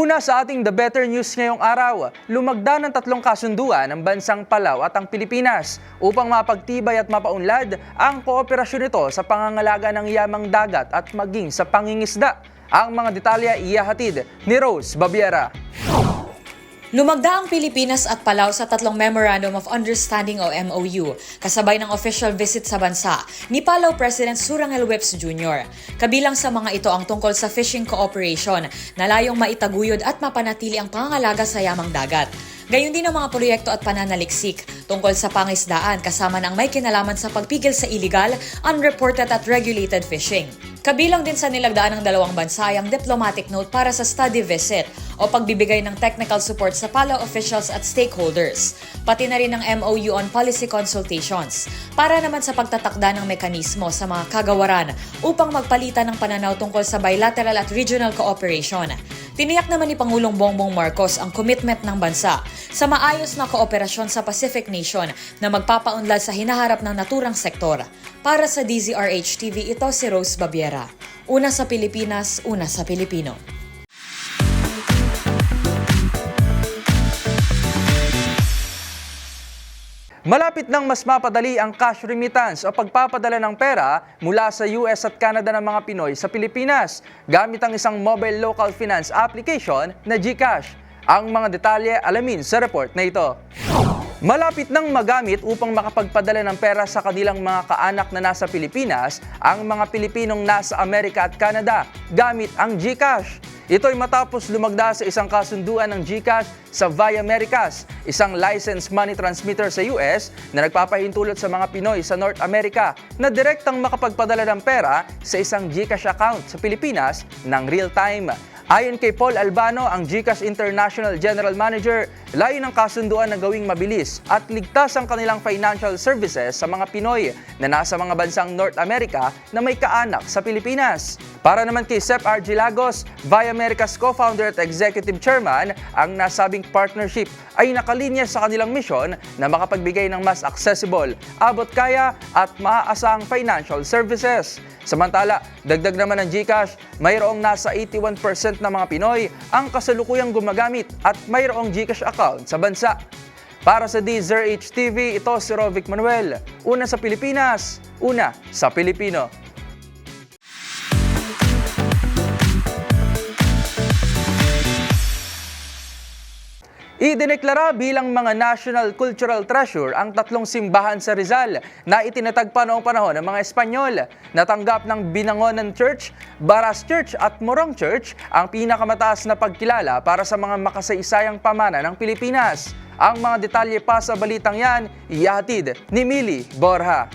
Una sa ating The Better News ngayong araw, lumagda ng tatlong kasunduan ng bansang Palau at ang Pilipinas upang mapagtibay at mapaunlad ang kooperasyon nito sa pangangalaga ng yamang dagat at maging sa pangingisda. Ang mga detalye iyahatid ni Rose Babiera. Lumagda ang Pilipinas at Palau sa tatlong Memorandum of Understanding o MOU, kasabay ng official visit sa bansa ni Palau President Surangel Whips Jr. Kabilang sa mga ito ang tungkol sa fishing cooperation na layong maitaguyod at mapanatili ang pangangalaga sa yamang dagat. Gayon din ang mga proyekto at pananaliksik tungkol sa pangisdaan kasama ng may kinalaman sa pagpigil sa illegal, unreported at regulated fishing. Kabilang din sa nilagdaan ng dalawang bansa ang diplomatic note para sa study visit o pagbibigay ng technical support sa Palau officials at stakeholders, pati na rin ang MOU on policy consultations para naman sa pagtatakda ng mekanismo sa mga kagawaran upang magpalitan ng pananaw tungkol sa bilateral at regional cooperation. Tiniyak naman ni Pangulong Bongbong Marcos ang commitment ng bansa sa maayos na kooperasyon sa Pacific Nation na magpapaunlad sa hinaharap ng naturang sektor. Para sa DZRH TV, ito si Rose Babiera. Una sa Pilipinas, una sa Pilipino. Malapit nang mas mapadali ang cash remittance o pagpapadala ng pera mula sa US at Canada ng mga Pinoy sa Pilipinas gamit ang isang mobile local finance application na GCash. Ang mga detalye alamin sa report na ito. Malapit nang magamit upang makapagpadala ng pera sa kanilang mga kaanak na nasa Pilipinas ang mga Pilipinong nasa Amerika at Canada gamit ang GCash. Ito ay matapos lumagda sa isang kasunduan ng GCash sa Via Americas, isang licensed money transmitter sa US na nagpapahintulot sa mga Pinoy sa North America na direktang makapagpadala ng pera sa isang GCash account sa Pilipinas ng real time. Ayon kay Paul Albano, ang GCash International General Manager, layo ng kasunduan na gawing mabilis at ligtas ang kanilang financial services sa mga Pinoy na nasa mga bansang North America na may kaanak sa Pilipinas. Para naman kay Sep RG Lagos, Via America's co-founder at executive chairman, ang nasabing partnership ay nakalinya sa kanilang misyon na makapagbigay ng mas accessible, abot kaya at maaasahang financial services. Samantala, dagdag naman ng GCash, mayroong nasa 81% ng mga Pinoy ang kasalukuyang gumagamit at mayroong GCash account sa bansa. Para sa DZRH TV, ito si Rovic Manuel. Una sa Pilipinas, una sa Pilipino. Idineklara bilang mga National Cultural Treasure ang tatlong simbahan sa Rizal na itinatag pa noong panahon ng mga Espanyol. Natanggap ng Binangonan Church, Baras Church at Morong Church ang pinakamataas na pagkilala para sa mga makasaysayang pamana ng Pilipinas. Ang mga detalye pa sa balitang yan, iyahatid ni Mili Borja.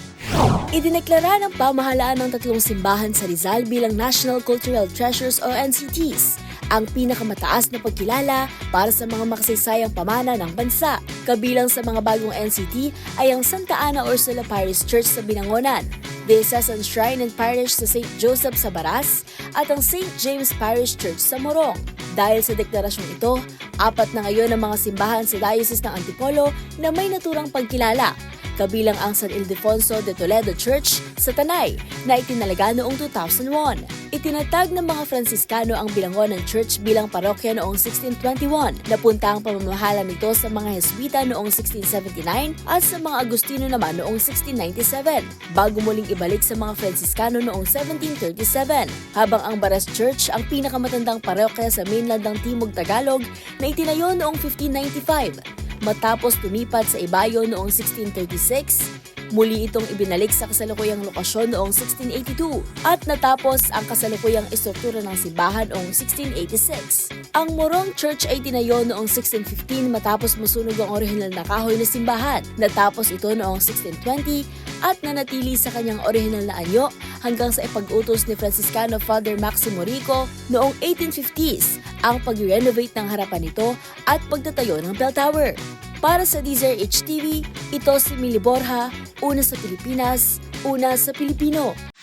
Idineklara ng pamahalaan ng tatlong simbahan sa Rizal bilang National Cultural Treasures o NCTs, ang pinakamataas na pagkilala para sa mga makasaysayang pamana ng bansa. Kabilang sa mga bagong NCT ay ang Santa Ana Ursula Parish Church sa Binangonan, Diocesan Shrine and Parish sa St. Joseph sa Baras, at ang St. James Parish Church sa Morong. Dahil sa deklarasyong ito, apat na ngayon ang mga simbahan sa Diocese ng Antipolo na may naturang pagkilala kabilang ang San Ildefonso de Toledo Church sa Tanay na itinalaga noong 2001. Itinatag ng mga Fransiskano ang bilangon ng church bilang parokya noong 1621. Napunta ang pamamahala nito sa mga Heswita noong 1679 at sa mga Agustino naman noong 1697, bago muling ibalik sa mga Fransiskano noong 1737. Habang ang Baras Church ang pinakamatandang parokya sa mainland ng Timog Tagalog na itinayo noong 1595. Matapos tumipat sa Ibayo noong 1636, muli itong ibinalik sa kasalukuyang lokasyon noong 1682 at natapos ang kasalukuyang istruktura ng simbahan noong 1686. Ang Morong Church ay tinayo noong 1615 matapos masunog ang orihinal na kahoy na simbahan. Natapos ito noong 1620 at nanatili sa kanyang orihinal na anyo hanggang sa ipag-utos ni Franciscano Father Maximo Rico noong 1850s ang pag-renovate ng harapan nito at pagtatayo ng bell tower. Para sa DZRH TV, ito si Mili Borja, una sa Pilipinas, una sa Pilipino.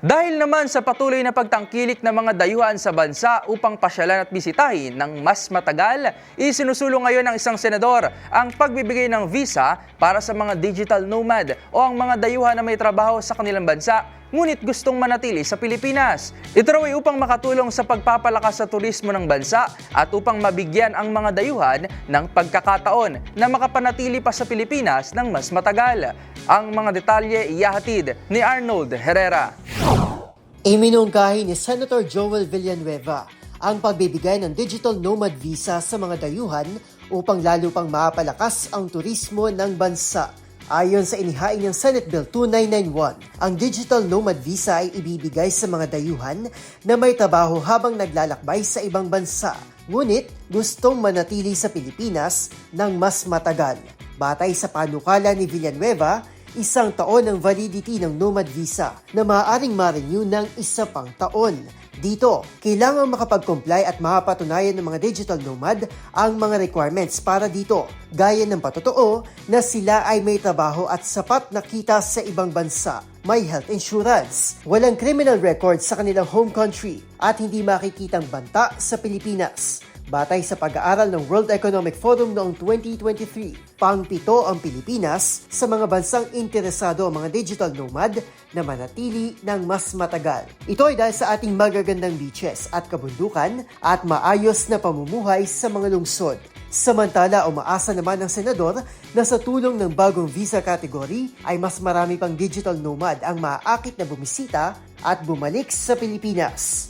Dahil naman sa patuloy na pagtangkilik ng mga dayuhan sa bansa upang pasyalan at bisitahin ng mas matagal, isinusulong ngayon ng isang senador ang pagbibigay ng visa para sa mga digital nomad o ang mga dayuhan na may trabaho sa kanilang bansa ngunit gustong manatili sa Pilipinas. Ito raw ay upang makatulong sa pagpapalakas sa turismo ng bansa at upang mabigyan ang mga dayuhan ng pagkakataon na makapanatili pa sa Pilipinas ng mas matagal. Ang mga detalye iyahatid ni Arnold Herrera. Iminungkahi ni Senator Joel Villanueva ang pagbibigay ng digital nomad visa sa mga dayuhan upang lalo pang mapalakas ang turismo ng bansa. Ayon sa inihain ng Senate Bill 2991, ang digital nomad visa ay ibibigay sa mga dayuhan na may trabaho habang naglalakbay sa ibang bansa. Ngunit gustong manatili sa Pilipinas ng mas matagal. Batay sa panukala ni Villanueva, isang taon ang validity ng nomad visa na maaaring ma-renew ng isa pang taon. Dito, kailangan makapag-comply at makapatunayan ng mga digital nomad ang mga requirements para dito, gaya ng patotoo na sila ay may trabaho at sapat na kita sa ibang bansa, may health insurance, walang criminal record sa kanilang home country at hindi makikitang banta sa Pilipinas. Batay sa pag-aaral ng World Economic Forum noong 2023, pang-pito ang Pilipinas sa mga bansang interesado ang mga digital nomad na manatili ng mas matagal. Ito ay dahil sa ating magagandang beaches at kabundukan at maayos na pamumuhay sa mga lungsod. Samantala, umaasa naman ng senador na sa tulong ng bagong visa category ay mas marami pang digital nomad ang maaakit na bumisita at bumalik sa Pilipinas.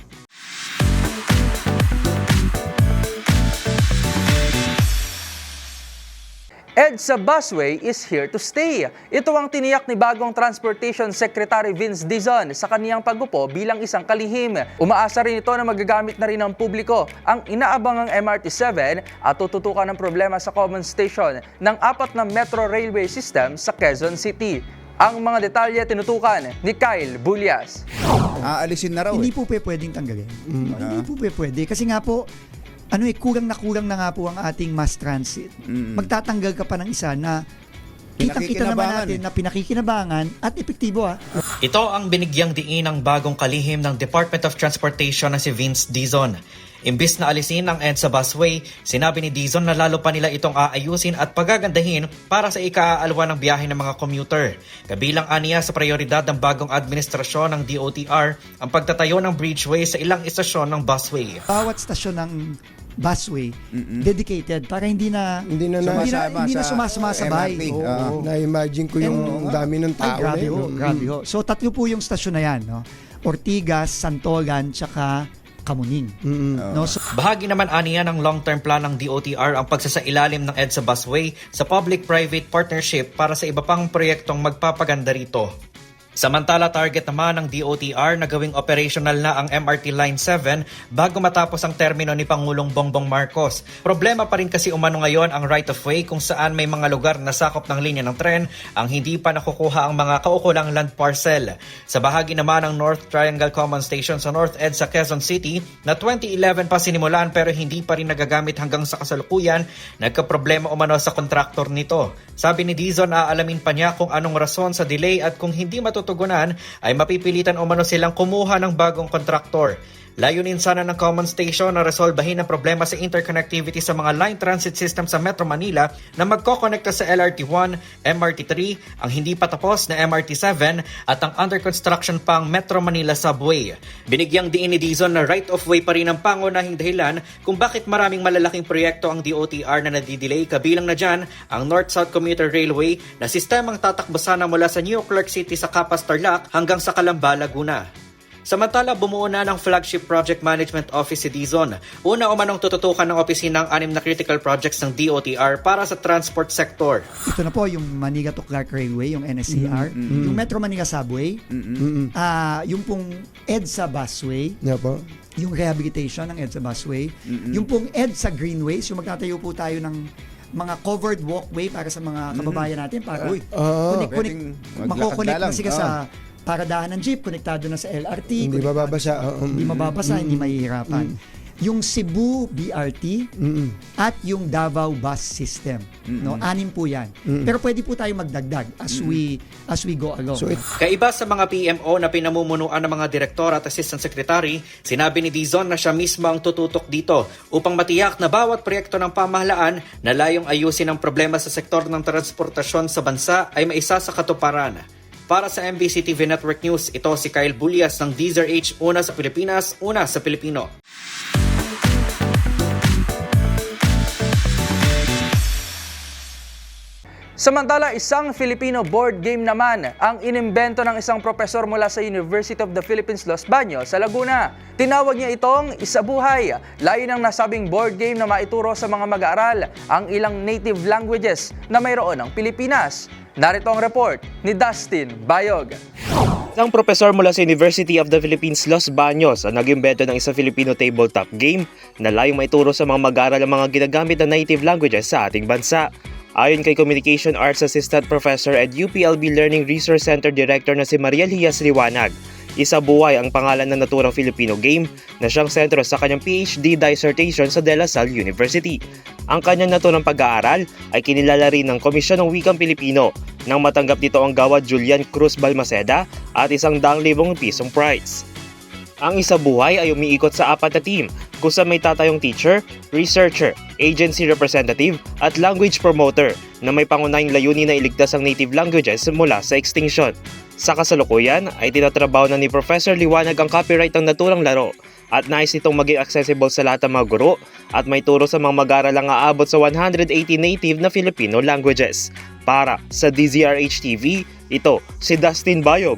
EDSA Busway is here to stay. Ito ang tiniyak ni bagong Transportation Secretary Vince Dizon sa kaniyang pagupo bilang isang kalihim. Umaasa rin ito na magagamit na rin ng publiko ang inaabangang MRT-7 at tututukan ng problema sa common station ng apat na metro railway system sa Quezon City. Ang mga detalye tinutukan ni Kyle Bulyas. Aalisin na raw Hindi eh. po pe pwedeng tanggalin. Mm, hindi ah. po pe pwede. Kasi nga po, ano eh, kulang na kulang na nga po ang ating mass transit. Mm. Magtatanggal ka pa ng isa na kitang-kita naman natin eh. na pinakikinabangan at epektibo ah. Ito ang binigyang diin ng bagong kalihim ng Department of Transportation na si Vince Dizon. Imbis na alisin ang EDSA busway, sinabi ni Dizon na lalo pa nila itong aayusin at pagagandahin para sa ikaaalwa ng biyahe ng mga commuter. Kabilang aniya sa prioridad ng bagong administrasyon ng DOTR ang pagtatayo ng bridgeway sa ilang istasyon ng busway. Bawat stasyon ng busway dedicated para hindi na Hindi na na- hindi na, Sumasama hindi na sa sumasabay. MRT. Oo, Ah. Na-imagine ko yung And- dami ng Ay, tao na grabe yun. ho, grabe ho. So, tatlo po yung stasyon na yan. No? Ortigas, Santolan, tsaka Kamuning. No? So, Bahagi naman aniya ng long-term plan ng DOTR ang pagsasailalim ng EDSA busway sa public-private partnership para sa iba pang proyektong magpapaganda rito. Samantala, target naman ng DOTR na gawing operational na ang MRT Line 7 bago matapos ang termino ni Pangulong Bongbong Marcos. Problema pa rin kasi umano ngayon ang right-of-way kung saan may mga lugar na sakop ng linya ng tren ang hindi pa nakukuha ang mga kaukulang land parcel. Sa bahagi naman ng North Triangle Common Station sa North EDSA Quezon City na 2011 pa sinimulan pero hindi pa rin nagagamit hanggang sa kasalukuyan, nagkaproblema umano sa kontraktor nito. Sabi ni Dizon, aalamin pa niya kung anong rason sa delay at kung hindi matutuloy matutugunan ay mapipilitan umano silang kumuha ng bagong kontraktor. Layunin sana ng Common Station na resolbahin ang problema sa interconnectivity sa mga line transit system sa Metro Manila na magkokonekta sa LRT1, MRT3, ang hindi pa tapos na MRT7 at ang under construction pang Metro Manila Subway. Binigyang diin ni Dizon na right of way pa rin ang pangunahing dahilan kung bakit maraming malalaking proyekto ang DOTR na nadidelay kabilang na dyan ang North-South Commuter Railway na sistemang tatakbo sana mula sa New Clark City sa Capas Tarlac hanggang sa Calamba, Laguna. Samantala, bumuo na ng flagship project management office si Dizon. Una umanong tututukan ng opisina ang anim na critical projects ng DOTR para sa transport sector. Ito na po yung Maniga to Clark Railway, yung NSCR, yung Metro Manila Subway, ah yung pong EDSA Busway, Nga po. yung rehabilitation ng EDSA Busway, yung pong EDSA Greenways, yung magtatayo po tayo ng mga covered walkway para sa mga kababayan natin para Oo. connect, connect, Pwedeng maglakad mako-connect na sila Ah. sa paradahan ng jeep, konektado na sa LRT, Hindi konektado mababasa. sa- Oo. hindi mababasa, hindi mahihirapan. Yung Cebu BRT at yung Davao Bus System. No, anim po 'yan. Pero pwede po tayo magdagdag as we as we go along. So, it, Kaiba sa mga PMO na pinamumunuan ng mga direktor at assistant secretary, sinabi ni Dizon na siya mismo ang tututok dito upang matiyak na bawat proyekto ng pamahalaan na layong ayusin ang problema sa sektor ng transportasyon sa bansa ay maisa sa katuparan. Para sa MBC TV Network News, ito si Kyle Bulias ng Deezer H, una sa Pilipinas, una sa Pilipino. Samantala, isang Filipino board game naman ang inimbento ng isang profesor mula sa University of the Philippines Los Baños sa Laguna. Tinawag niya itong Isabuhay. Layo ng nasabing board game na maituro sa mga mag-aaral ang ilang native languages na mayroon ng Pilipinas. Narito ang report ni Dustin Bayog. Isang profesor mula sa University of the Philippines Los Baños ang nag-imbento ng isang Filipino tabletop game na layong maituro sa mga mag-aaral ang mga ginagamit na native languages sa ating bansa. Ayon kay Communication Arts Assistant Professor at UPLB Learning Resource Center Director na si Maria Lias Liwanag, isa buhay ang pangalan ng naturang Filipino game na siyang sentro sa kanyang PhD dissertation sa De La Salle University. Ang kanyang naturang pag-aaral ay kinilala rin ng Komisyon ng Wikang Pilipino nang matanggap dito ang gawad Julian Cruz Balmaceda at isang daang libong pisong prize. Ang isa buhay ay umiikot sa apat na team kung saan may tatayong teacher, researcher, agency representative at language promoter na may pangunahing layunin na iligtas ang native languages mula sa extinction. Sa kasalukuyan ay tinatrabaho na ni Professor Liwanag ang copyright ng naturang laro at nais itong maging accessible sa lahat ng mga guro at may turo sa mga mag-aaral ang aabot sa 180 native na Filipino languages. Para sa DZRH TV, ito si Dustin Bayog,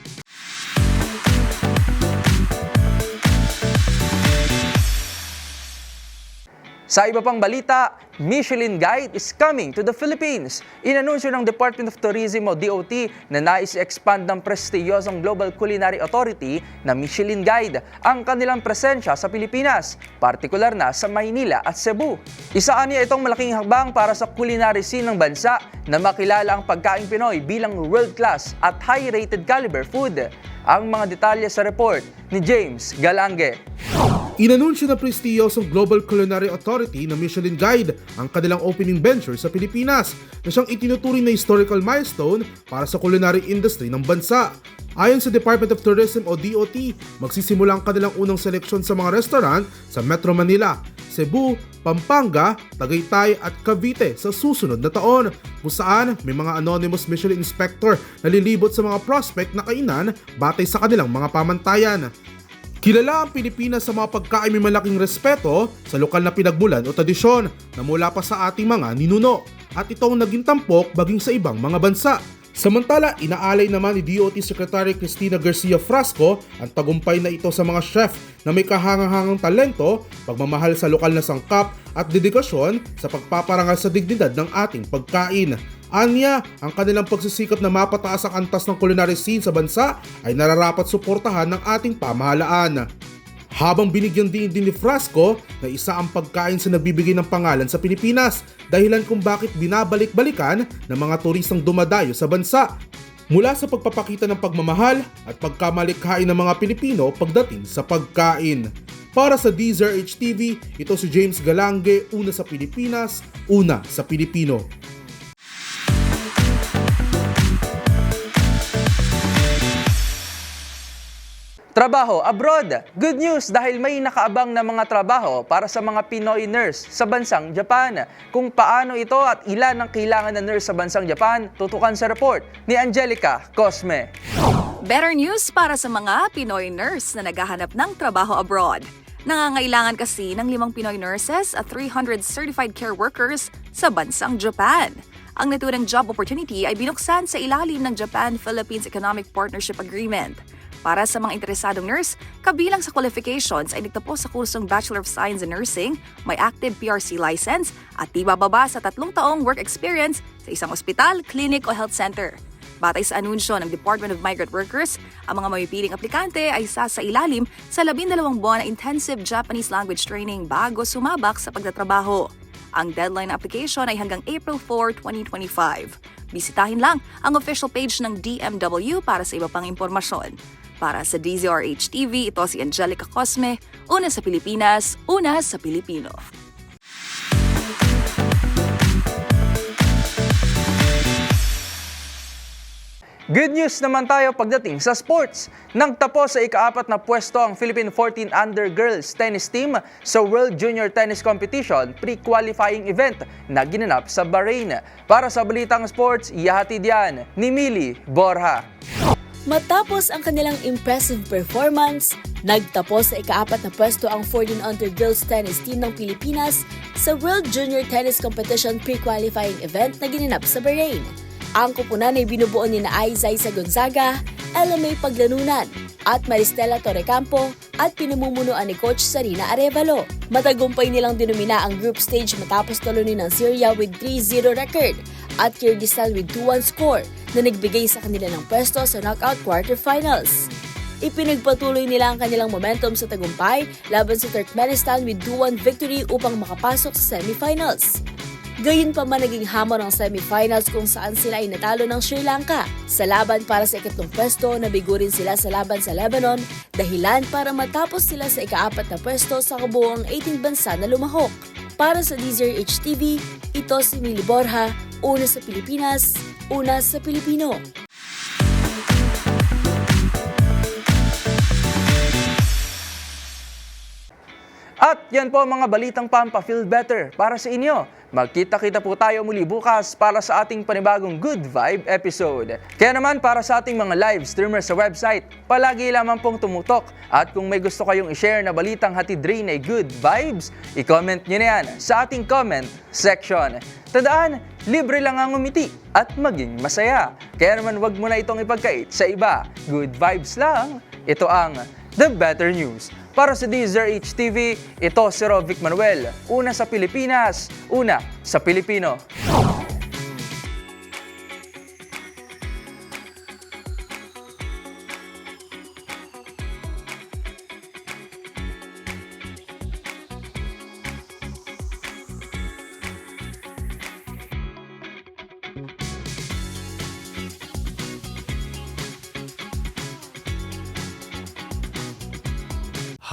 Sa iba pang balita, Michelin Guide is coming to the Philippines. Inanunsyo ng Department of Tourism o DOT na nais i-expand ng prestiyosong Global Culinary Authority na Michelin Guide ang kanilang presensya sa Pilipinas, partikular na sa Maynila at Cebu. Isa niya itong malaking hakbang para sa culinary scene ng bansa na makilala ang pagkain Pinoy bilang world-class at high-rated caliber food. Ang mga detalye sa report ni James Galange. Inanunsyo ng prestiyosong Global Culinary Authority na Michelin Guide ang kanilang opening venture sa Pilipinas na siyang itinuturing na historical milestone para sa culinary industry ng bansa. Ayon sa Department of Tourism o DOT, magsisimula ang kanilang unang seleksyon sa mga restaurant sa Metro Manila, Cebu, Pampanga, Tagaytay at Cavite sa susunod na taon kung saan may mga anonymous Michelin inspector na lilibot sa mga prospect na kainan batay sa kanilang mga pamantayan. Kilala ang Pilipinas sa mga pagkain may malaking respeto sa lokal na pinagmulan o tradisyon na mula pa sa ating mga ninuno at ito ang naging tampok baging sa ibang mga bansa. Samantala, inaalay naman ni DOT Secretary Cristina Garcia Frasco ang tagumpay na ito sa mga chef na may kahangahangang talento, pagmamahal sa lokal na sangkap at dedikasyon sa pagpaparangal sa dignidad ng ating pagkain. Anya, ang kanilang pagsisikap na mapataas ang antas ng culinary scene sa bansa ay nararapat suportahan ng ating pamahalaan. Habang binigyan din din ni Frasco na isa ang pagkain sa nagbibigay ng pangalan sa Pilipinas dahilan kung bakit binabalik-balikan ng mga turistang dumadayo sa bansa. Mula sa pagpapakita ng pagmamahal at pagkamalikhain ng mga Pilipino pagdating sa pagkain. Para sa Deezer HTV, ito si James Galange, una sa Pilipinas, una sa Pilipino. Trabaho abroad. Good news dahil may nakaabang na mga trabaho para sa mga Pinoy nurse sa bansang Japan. Kung paano ito at ilan ang kailangan na nurse sa bansang Japan, tutukan sa report ni Angelica Cosme. Better news para sa mga Pinoy nurse na naghahanap ng trabaho abroad. Nangangailangan kasi ng limang Pinoy nurses at 300 certified care workers sa bansang Japan. Ang naturang job opportunity ay binuksan sa ilalim ng Japan-Philippines Economic Partnership Agreement. Para sa mga interesadong nurse, kabilang sa qualifications ay nagtapos sa kursong Bachelor of Science in Nursing, may active PRC license at di bababa sa tatlong taong work experience sa isang ospital, clinic o health center. Batay sa anunsyo ng Department of Migrant Workers, ang mga mamipiling aplikante ay sasailalim sa labindalawang buwan na intensive Japanese language training bago sumabak sa pagtatrabaho. Ang deadline na application ay hanggang April 4, 2025. Bisitahin lang ang official page ng DMW para sa iba pang impormasyon. Para sa DZRH TV, ito si Angelica Cosme, una sa Pilipinas, una sa Pilipino. Good news naman tayo pagdating sa sports. Nagtapos sa ikaapat na pwesto ang Philippine 14 Under Girls Tennis Team sa World Junior Tennis Competition pre-qualifying event na ginanap sa Bahrain. Para sa Balitang Sports, ihahatid yan ni Mili Borja. Matapos ang kanilang impressive performance, nagtapos sa ikaapat na pwesto ang 14 Under Girls Tennis Team ng Pilipinas sa World Junior Tennis Competition pre-qualifying event na ginanap sa Bahrain. Ang kupunan ay binubuo ni na Aizay sa Gonzaga, LMA Paglanunan, at Maristela Torrecampo at pinamumunuan ni Coach Sarina Arevalo. Matagumpay nilang dinumina ang group stage matapos talunin ng Syria with 3-0 record at Kyrgyzstan with 2-1 score na nagbigay sa kanila ng pwesto sa knockout quarterfinals. Ipinagpatuloy nila ang kanilang momentum sa tagumpay laban sa Turkmenistan with 2-1 victory upang makapasok sa semifinals. Gayunpaman naging hamon ang semifinals kung saan sila ay natalo ng Sri Lanka. Sa laban para sa ikatlong pwesto, nabigo rin sila sa laban sa Lebanon, dahilan para matapos sila sa ikaapat na pwesto sa kabuoang 18 bansa na lumahok. Para sa DZRH TV, ito si Mili Borja, una sa Pilipinas, una sa Pilipino. At yan po mga balitang Pampa Feel Better para sa inyo. Magkita-kita po tayo muli bukas para sa ating panibagong Good Vibe episode. Kaya naman para sa ating mga live streamers sa website, palagi lamang pong tumutok. At kung may gusto kayong i-share na balitang hatid rin ay good vibes, i-comment nyo na yan sa ating comment section. Tandaan, libre lang ang umiti at maging masaya. Kaya naman wag mo na itong ipagkait sa iba. Good vibes lang. Ito ang The Better News. Para sa DZRH TV, ito si Rovic Manuel. Una sa Pilipinas, una sa Pilipino.